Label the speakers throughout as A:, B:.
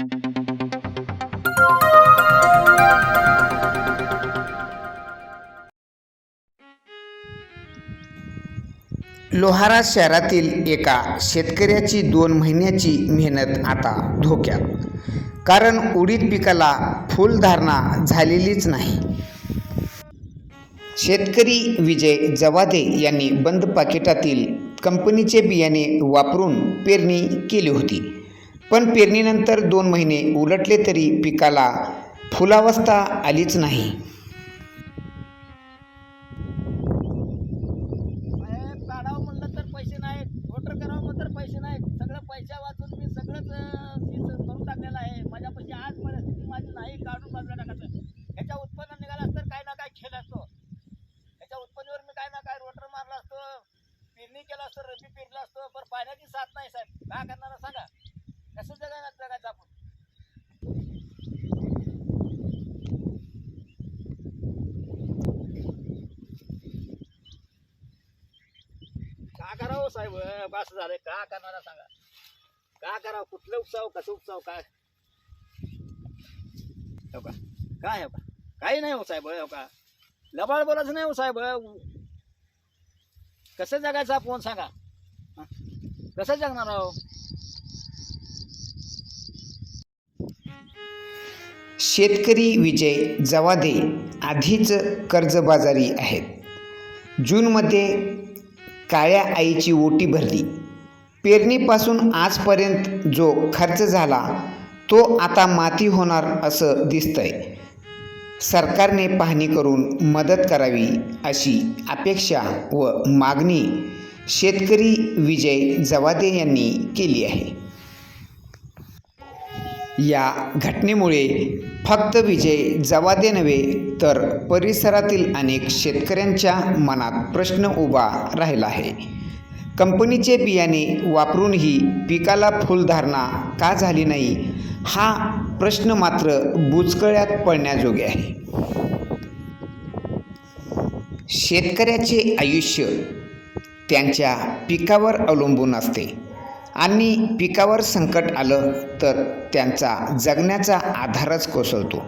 A: लोहारा शहरातील एका शेतकऱ्याची दोन महिन्याची मेहनत आता धोक्यात. कारण उडीद पिकाला फुलधारणा झालेलीच नाही. शेतकरी विजय जवादे यांनी बंद पाकिटातील कंपनीचे बियाणे वापरून पेरणी केली होती. पण पेरणीनंतर दोन महिने उलटले तरी पिकाला फुलावस्था आलीच नाही
B: साहेब काढावं म्हणलं तर पैसे नाहीत वोटर करावं म्हणलं तर पैसे नाहीत सगळं पैसा वाचून मी सगळंच अं, फीस भरून टाकलेलं आहे माझ्यापाशी आज परिस्थिती माझी नाही काढून बाजूला टाकायचं ह्याच्या उत्पन्न निघालं असतं काय ना काय केलं असतो ह्याच्या उत्पन्नावर मी काय ना काय रोटर मारला असतो पेरणी केलं असतं रब्बी पेरलं असतं पण पाण्याची साथ नाही साहेब काय करणार आहे सांगा कसं जगायला जगायचं आपण का साहेब असं झालंय. का करणारा सांगा. का करावं? कुठलं उपसाव कसं उपसाव काय? हो का? काय हो का? काही नाही हो साहेब हो का? लबाड बोलायचं नाही हो साहेब. कसं जगायचं आपण सांगा? कसं जगणार आहो?
A: शेतकरी विजय जवादे आधीच कर्जबाजारी आहेत. जूनमध्ये काळ्या आईची ओटी भरली. पेरणीपासून आजपर्यंत जो खर्च झाला तो आता माती होणार असं दिसतंय. सरकारने पाहणी करून मदत करावी अशी अपेक्षा व मागणी शेतकरी विजय जवादे यांनी केली आहे. या घटनेमुळे फक्त विजय जवादे नव्हे तर परिसरातील अनेक शेतकऱ्यांच्या मनात प्रश्न उभा राहिला आहे. कंपनीचे बियाणे वापरूनही पिकाला फुलधारणा का झाली नाही हा प्रश्न मात्र बुचकळ्यात पडण्याजोगे आहे. शेतकऱ्याचे आयुष्य त्यांच्या पिकावर अवलंबून असते. आणि पिकावर संकट आलं तर त्यांचा जगण्याचा आधारच कोसळतो.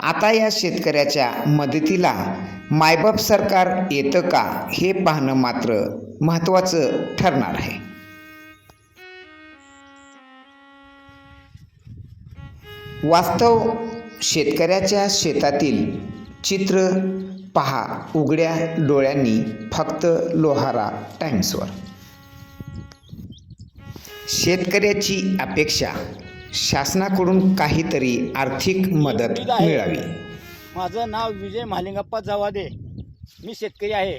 A: आता या शेतकऱ्याच्या मदतीला मायबाप सरकार येतं का हे पाहणं मात्र महत्त्वाचं ठरणार आहे. वास्तव शेतकऱ्याच्या शेतातील चित्र पहा उघड्या डोळ्यांनी फक्त लोहारा टाइम्सवर. शेतकऱ्याची अपेक्षा शासनाकडून काहीतरी आर्थिक मदत मिळावी.
B: माझं नाव विजय महालिंगप्पा जवादे. मी शेतकरी आहे.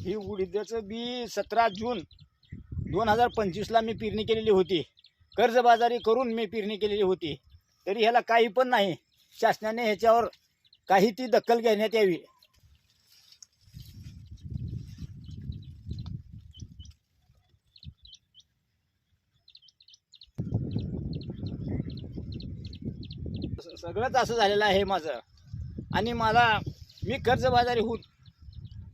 B: ही उडीदाचं बी सतरा जून दोन हजार पंचवीसला मी पेरणी केलेली होती. कर्जबाजारी करून मी पेरणी केलेली होती. तरी ह्याला काही पण नाही. शासनाने ह्याच्यावर काही ती दखल घेण्यात यावी. सगळंच असं झालेलं आहे माझं. आणि मला मी कर्जबाजारी होऊन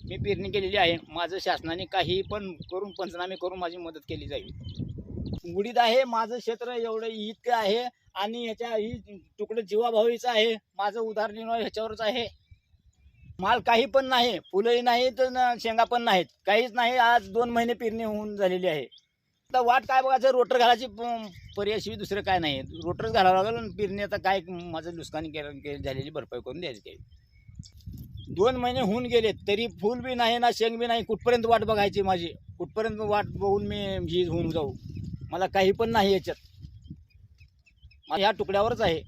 B: मी पेरणी केलेली आहे. माझं शासनाने काही पण करून पंचनामे करून माझी मदत केली जाईल. उडीद आहे माझं क्षेत्र एवढं इतकं आहे आणि ह्याच्या ही तुकडं जीवाभावीचं आहे. माझं उदारनिर्वाह ह्याच्यावरच आहे. माल काही पण नाही फुलंही नाही तर न- शेंगा पण नाहीत. काहीच नाही. आज दोन महिने पेरणी होऊन झालेली आहे. आता वाट काय बघायचं? रोटर घालायची प- पर्यायशिवाय दुसरं काय नाही. रोटरच घालावं लागेल आणि पेरणी आता काय माझं नुकसानी केलं के- झालेली भरपाई करून द्यायची काही. दोन महिने होऊन गेले तरी फूल बी नाही ना शेंग बी नाही. कुठपर्यंत वाट बघायची माझी? कुठपर्यंत वाट बघून मी ही होऊन जाऊ? मला काही पण नाही याच्यात. ह्या तुकड्यावरच आहे.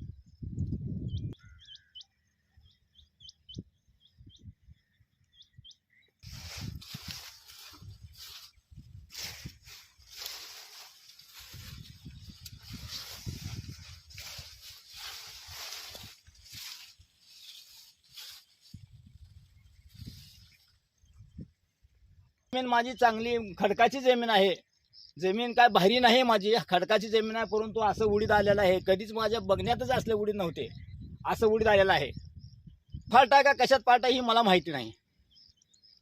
B: जमीन माझी चांगली खडकाची जमीन आहे. जमीन काय भारी नाही माझी खडकाची जमीन आहे परंतु असं उडीद आलेलं आहे. कधीच माझ्या बघण्यातच असले उडीद नव्हते. असं उडीद आलेलं आहे. फाटा का कशात पाटा ही मला माहिती नाही.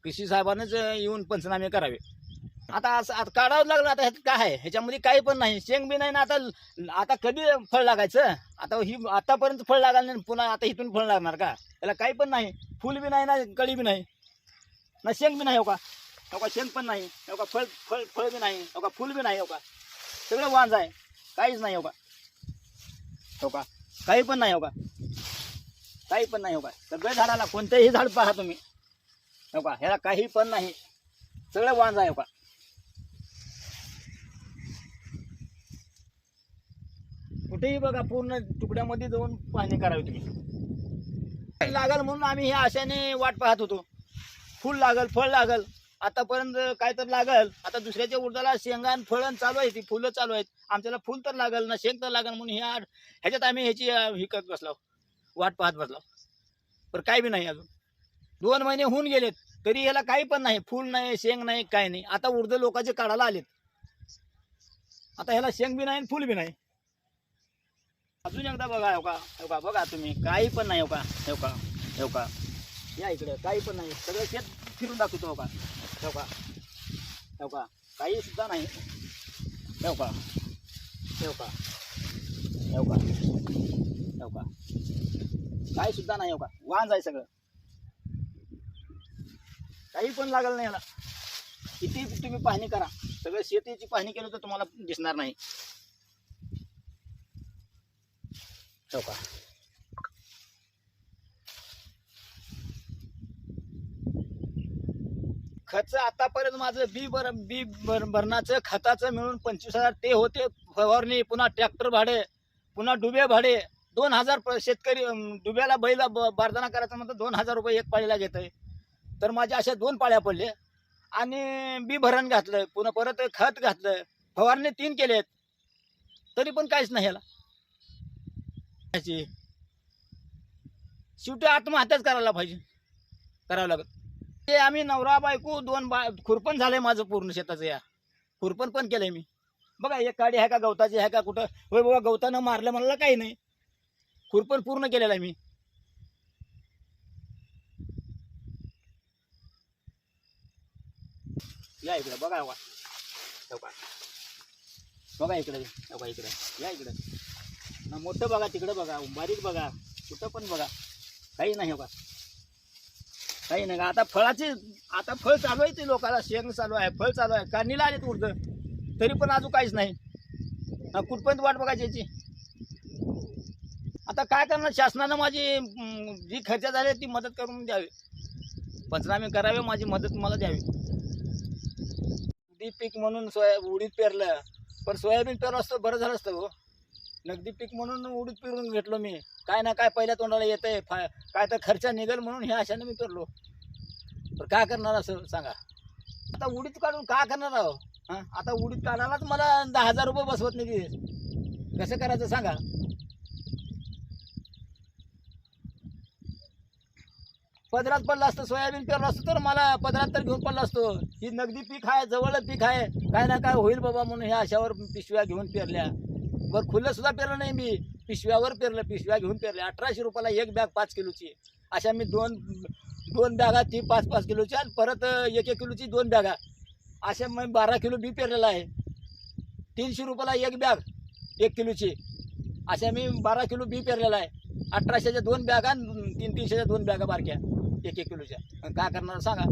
B: कृषी साहेबांनाच येऊन पंचनामे करावे. आता असं आता काढावं लागलं आता ह्याच्यात काय आहे? ह्याच्यामध्ये काही पण नाही. शेंग बी नाही ना आता आता कधी फळ लागायचं? आता ही आतापर्यंत फळ लागायला नाही पुन्हा आता इथून फळ लागणार का? त्याला काही पण नाही. फुल बी नाही ना कळी बी नाही. ना शेंग बी नाही हो का? हो का पण नाही हो का फळ फळ फळ बी नाही हो का फुल बी नाही हो का सगळं वांज आहे काहीच नाही हो का हो का काही पण नाही हो का काही पण नाही हो का सगळ्या झाडाला कोणतंही झाड पाहा तुम्ही. हो का ह्याला काही पण नाही. सगळं वांज आहे हो का कुठेही बघा पूर्ण तुकड्यामध्ये जाऊन पाहणी करावी तुम्ही. लागल म्हणून आम्ही ह्या आशाने वाट पाहत होतो. फुल लागल फळ लागल. आतापर्यंत काय तर लागल आता दुसऱ्याच्या उडदाला शेंगान फळण चालू आहे ती फुलं चालू आहेत. आमच्याला फुल तर लागल ना शेंग तर लागल म्हणून ह्या ह्याच्यात आम्ही ह्याची अं, ही करत बसलो. वाट पाहत बसलो. पण काय बी नाही अजून. दोन महिने होऊन गेलेत तरी याला काही पण नाही फुल नाही शेंग नाही काय नाही. आता उडद लोकांचे काढायला आलेत. आता ह्याला शेंग बी नाही फुल बी नाही. अजून एकदा बघा हो का हो का बघा तुम्ही. काही पण नाही हो का हो का हो का. या इकडे. काही पण नाही. सगळं शेत फिरून दाखवतो का ठेव का? ठेव का? काही सुद्धा नाही. ठेव का? ठेव का? ठेव का? ठेव का? काही सुद्धा नाही हो का? वांज आहे सगळं. काही पण लागलं नाही याला. किती तुम्ही पाहणी करा. सगळं शेतीची पाहणी केलं तर तुम्हाला दिसणार नाही. ठेव का? खर्च आतापर्यंत माझं बी बर बी बर भरणाचं खताचं मिळून पंचवीस हजार ते होते. फवारणी पुन्हा ट्रॅक्टर भाडे पुन्हा डुबे भाडे. दोन हजार प- शेतकरी डुब्याला बैला ब- बारदाना करायचं म्हणतं दोन हजार रुपये एक पाळीला घेत आहे तर माझ्या अशा दोन पाळ्या पडले. आणि बी भरण घातलं पुन्हा परत खत घातलं. फवारणी तीन केलेत. तरी पण काहीच नाही ह्याला ह्याची शेवटी आत्महत्याच करायला पाहिजे. करावं लागत ते आम्ही नवरा बायको दोन बा खुरपण झालंय माझं पूर्ण शेताचं या. खुरपण पण केलंय मी. बघा एक काडी आहे का गवताची आहे का कुठं? होय बाबा गवतानं मारलं मला काही नाही. खुरपण पूर्ण केलेलं आहे मी. या इकडे बघा बघा. हो बघा इकडे हो इकडे. या इकडे. ना मोठं बघा तिकडं बघा. बारीक बघा. कुठं पण बघा. काही नाही हो काही नाही का आता फळाचे आता फळ चालू आहे ते लोकांना शेंग चालू आहे फळ चालू आहे. काढणीला आले उडत तरी पण अजून काहीच नाही. हा, कुठपर्यंत वाट बघायची याची? आता काय करणार? शासनानं माझी जी खर्च झाली ती मदत करून द्यावी. पंचनामे करावे माझी मदत मला द्यावी. डी पीक म्हणून सोया उडीद पेरलं. पण सोयाबीन पेरलं असतं बरं झालं असतं हो. नगदी पीक म्हणून उडीद पेरून घेतलो मी. काय ना काय पहिल्या तोंडाला येतंय. फा काय तर खर्च निघेल म्हणून हे आशाने मी पेरलो. तर काय करणार असं सांगा. आता उडीद काढून काय करणार आहो? हां? आता उडीद काढायलाच मला दहा हजार रुपये बसवत नाही कसं करायचं सांगा? पदरात पडला असतं सोयाबीन पेरलं असतं तर मला पदरात तर घेऊन पडला असतो. ही नगदी पीक आहे जवळ पीक आहे. काय ना काय होईल बाबा म्हणून ह्या अशावर पिशव्या घेऊन पेरल्या. बरं खुलं सुद्धा पेरलं नाही मी. पिशव्यावर पेरलं पिशव्या घेऊन पेरले. अठराशे रुपयाला एक बॅग पाच किलोची. अशा मी दोन दोन बॅगा ती पाच पाच किलोची आणि परत एक एक किलोची दोन बॅगा अशा मी बारा किलो बी पेरलेला आहे. तीनशे रुपयाला एक बॅग एक किलोची. अशा मी बारा किलो बी पेरलेला आहे. अठराशेच्या दोन बॅगा आणि तीन तीनशेच्या दोन बॅगा बारक्या एक एक किलोच्या. काय करणार सांगा?